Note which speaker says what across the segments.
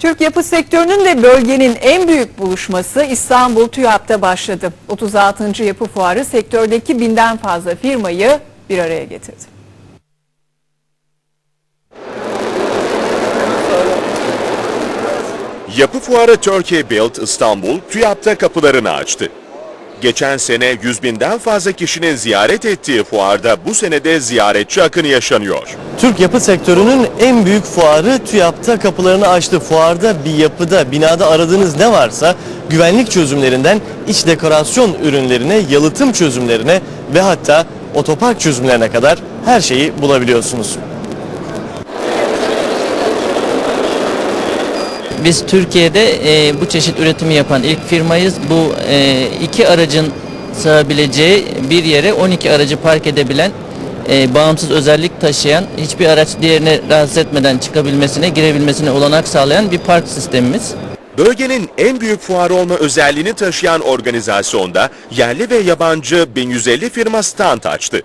Speaker 1: Türk yapı sektörünün de bölgenin en büyük buluşması İstanbul TÜYAP'ta başladı. 36. Yapı Fuarı sektördeki binden fazla firmayı bir araya getirdi.
Speaker 2: Yapı Fuarı Turkey Build İstanbul TÜYAP'ta kapılarını açtı. Geçen sene 100 binden fazla kişinin ziyaret ettiği fuarda bu senede ziyaretçi akını yaşanıyor.
Speaker 3: Türk yapı sektörünün en büyük fuarı TÜYAP'ta kapılarını açtı. Fuarda bir yapıda, binada aradığınız ne varsa güvenlik çözümlerinden iç dekorasyon ürünlerine, yalıtım çözümlerine ve hatta otopark çözümlerine kadar her şeyi bulabiliyorsunuz.
Speaker 4: Biz Türkiye'de e, bu çeşit üretimi yapan ilk firmayız. Bu e, iki aracın sığabileceği bir yere 12 aracı park edebilen, e, bağımsız özellik taşıyan, hiçbir araç diğerini rahatsız etmeden çıkabilmesine, girebilmesine olanak sağlayan bir park sistemimiz.
Speaker 2: Bölgenin en büyük fuarı olma özelliğini taşıyan organizasyonda yerli ve yabancı 1150 firma stand açtı.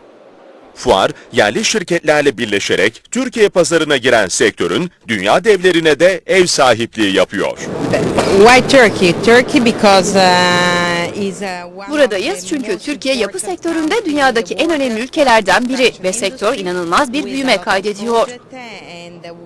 Speaker 2: Fuar, yerli şirketlerle birleşerek Türkiye pazarına giren sektörün dünya devlerine de ev sahipliği yapıyor.
Speaker 5: Why Turkey? Turkey because uh, uh,
Speaker 6: Buradayız çünkü Türkiye yapı sektöründe dünyadaki en önemli ülkelerden biri ve sektör inanılmaz bir büyüme kaydediyor.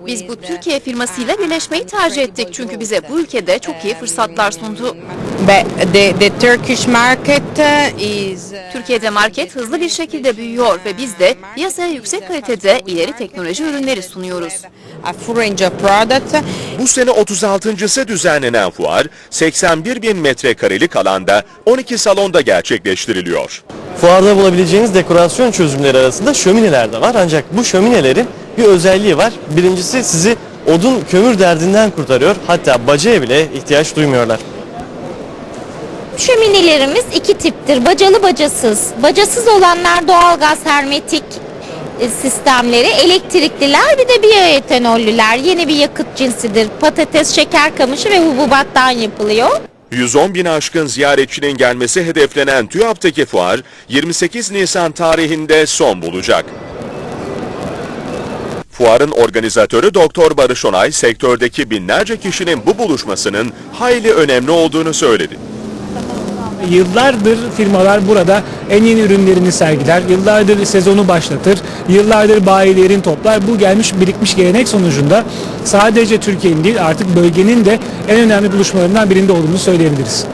Speaker 6: Biz bu Türkiye firmasıyla birleşmeyi tercih ettik çünkü bize bu ülkede çok iyi fırsatlar sundu.
Speaker 5: But the, the Turkish market uh, is uh,
Speaker 6: Türkiye'de market hızlı bir şekilde büyüyor ve biz de piyasaya yüksek kalitede ileri teknoloji ürünleri sunuyoruz.
Speaker 5: a full range of products.
Speaker 2: Bu sene 36.sı düzenlenen fuar 81 bin metrekarelik alanda 12 salonda gerçekleştiriliyor.
Speaker 3: Fuarda bulabileceğiniz dekorasyon çözümleri arasında şömineler de var ancak bu şöminelerin bir özelliği var. Birincisi sizi odun kömür derdinden kurtarıyor. Hatta bacaya bile ihtiyaç duymuyorlar.
Speaker 7: Şöminelerimiz iki tiptir. Bacalı bacasız. Bacasız olanlar doğalgaz hermetik e, sistemleri, elektrikliler bir de biyoetanollüler. Yeni bir yakıt cinsidir. Patates, şeker kamışı ve hububattan yapılıyor.
Speaker 2: 110 bin aşkın ziyaretçinin gelmesi hedeflenen TÜYAP'taki fuar 28 Nisan tarihinde son bulacak. Fuarın organizatörü Doktor Barış Onay, sektördeki binlerce kişinin bu buluşmasının hayli önemli olduğunu söyledi.
Speaker 8: Yıllardır firmalar burada en yeni ürünlerini sergiler, yıllardır sezonu başlatır, yıllardır bayilerin toplar. Bu gelmiş birikmiş gelenek sonucunda sadece Türkiye'nin değil artık bölgenin de en önemli buluşmalarından birinde olduğunu söyleyebiliriz.